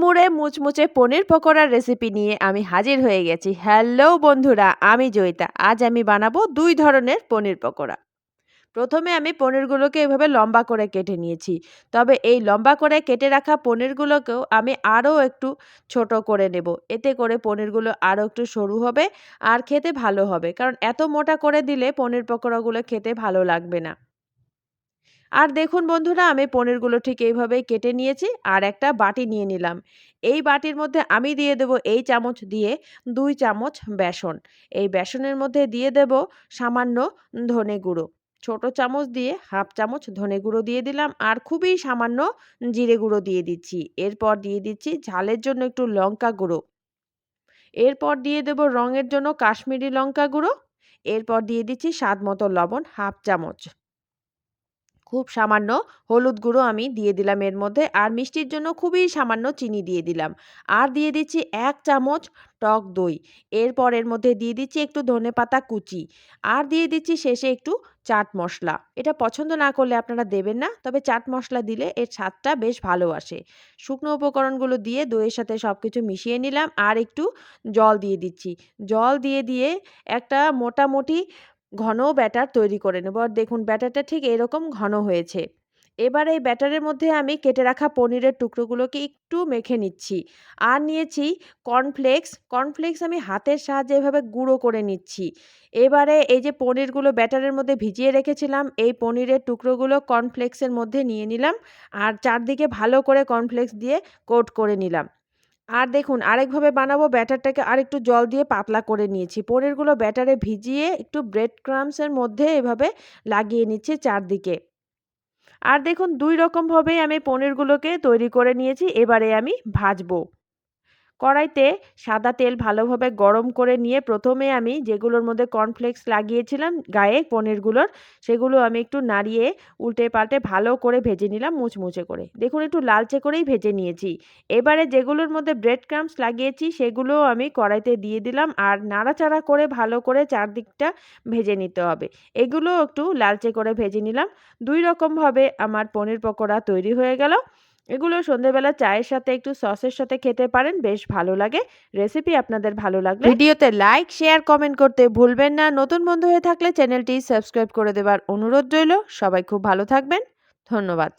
মুড়মুড়ে মুচমুচে পনির পকোড়ার রেসিপি নিয়ে আমি হাজির হয়ে গেছি। হ্যালো বন্ধুরা, আমি জয়িতা। আজ আমি বানাবো দুই ধরনের পনির পকোড়া। প্রথমে আমি পনিরগুলোকে এভাবে লম্বা করে কেটে নিয়েছি। তবে এই লম্বা করে কেটে রাখা পনিরগুলোকেও আমি আরও একটু ছোট করে নেব। এতে করে পনিরগুলো আরও একটু সরু হবে আর খেতে ভালো হবে। কারণ এত মোটা করে দিলে পনির পকোড়াগুলো খেতে ভালো লাগবে না। আর দেখুন বন্ধুরা, আমি পনিরগুলো ঠিক এইভাবেই কেটে নিয়েছি আর একটা বাটি নিয়ে নিলাম। এই বাটির মধ্যে আমি দিয়ে দেব এই চামচ দিয়ে দুই চামচ বেসন। এই বেসনের মধ্যে দিয়ে দেব সামান্য ধনে গুঁড়ো। ছোট চামচ দিয়ে হাফ চামচ ধনে গুঁড়ো দিয়ে দিলাম আর খুবই সামান্য জিরে গুঁড়ো দিয়ে দিচ্ছি। এরপর দিয়ে দিচ্ছি ঝালের জন্য একটু লঙ্কা গুঁড়ো। এরপর দিয়ে দেব রঙের জন্য কাশ্মীরি লঙ্কা গুঁড়ো। এরপর দিয়ে দিচ্ছি স্বাদ মতো লবণ হাফ চামচ। খুব সামান্য হলুদ গুঁড়ো আমি দিয়ে দিলাম এর মধ্যে। আর মিষ্টির জন্য খুবই সামান্য চিনি দিয়ে দিলাম। আর দিয়ে দিচ্ছি এক চামচ টক দই। এরপর এর মধ্যে দিয়ে দিচ্ছি একটু ধনে পাতা কুচি। আর দিয়ে দিচ্ছি শেষে একটু চাট মশলা। এটা পছন্দ না করলে আপনারা দেবেন না, তবে চাট মশলা দিলে এর স্বাদটা বেশ ভালো আসে। শুকনো উপকরণগুলো দিয়ে দইয়ের সাথে সব কিছু মিশিয়ে নিলাম। আর একটু জল দিয়ে দিচ্ছি। জল দিয়ে দিয়ে একটা মোটামুটি ঘন ব্যাটার তৈরি করে নেব। আর দেখুন, ব্যাটারটা ঠিক এরকম ঘন হয়েছে। এবার এই ব্যাটারের মধ্যে আমি কেটে রাখা পনিরের টুকরোগুলোকে একটু মেখে নিচ্ছি। আর নিয়েছি কর্নফ্লেক্স। কর্নফ্লেক্স আমি হাতের সাহায্যে এভাবে গুঁড়ো করে নিচ্ছি। এবারে এই যে পনিরগুলো ব্যাটারের মধ্যে ভিজিয়ে রেখেছিলাম, এই পনিরের টুকরোগুলো কর্নফ্লেক্সের মধ্যে নিয়ে নিলাম। আর চারদিকে ভালো করে কর্নফ্লেক্স দিয়ে কোট করে নিলাম। আর দেখুন, আরেকভাবে বানাবো ব্যাটারটাকে আর একটু জল দিয়ে পাতলা করে নিয়েছি। পনিরগুলো ব্যাটারে ভিজিয়ে একটু ব্রেড ক্রামসের মধ্যে এভাবে লাগিয়ে নিচ্ছি চারদিকে। আর দেখুন, দুই রকমভাবেই আমি পনিরগুলোকে তৈরি করে নিয়েছি। এবারে আমি ভাজবো। কড়াইতে সাদা তেল ভালোভাবে গরম করে নিয়ে প্রথমে আমি যেগুলোর মধ্যে কর্নফ্লেক্স লাগিয়েছিলাম গায়ে, পনিরগুলোর, সেগুলো আমি একটু নাড়িয়ে উল্টে পাল্টে ভালো করে ভেজে নিলাম মুচমুচে করে। দেখুন একটু লালচে করেই ভেজে নিয়েছি। এবারে যেগুলোর মধ্যে ব্রেড ক্রামস লাগিয়েছি সেগুলো আমি কড়াইতে দিয়ে দিলাম আর নাড়াচাড়া করে ভালো করে চারদিকটা ভেজে নিতে হবে। এগুলো একটু লালচে করে ভেজে নিলাম। দুই রকমভাবে আমার পনির পকোড়া তৈরি হয়ে গেল। এগুলো সন্ধেবেলা চায়ের সাথে, একটু সসের সাথে খেতে পারেন, বেশ ভালো লাগে। রেসিপি আপনাদের ভালো লাগলে ভিডিওতে লাইক, শেয়ার, কমেন্ট করতে ভুলবেন না। নতুন বন্ধু হয়ে থাকলে চ্যানেলটি সাবস্ক্রাইব করে দেবার অনুরোধ রইল। সবাই খুব ভালো থাকবেন। ধন্যবাদ।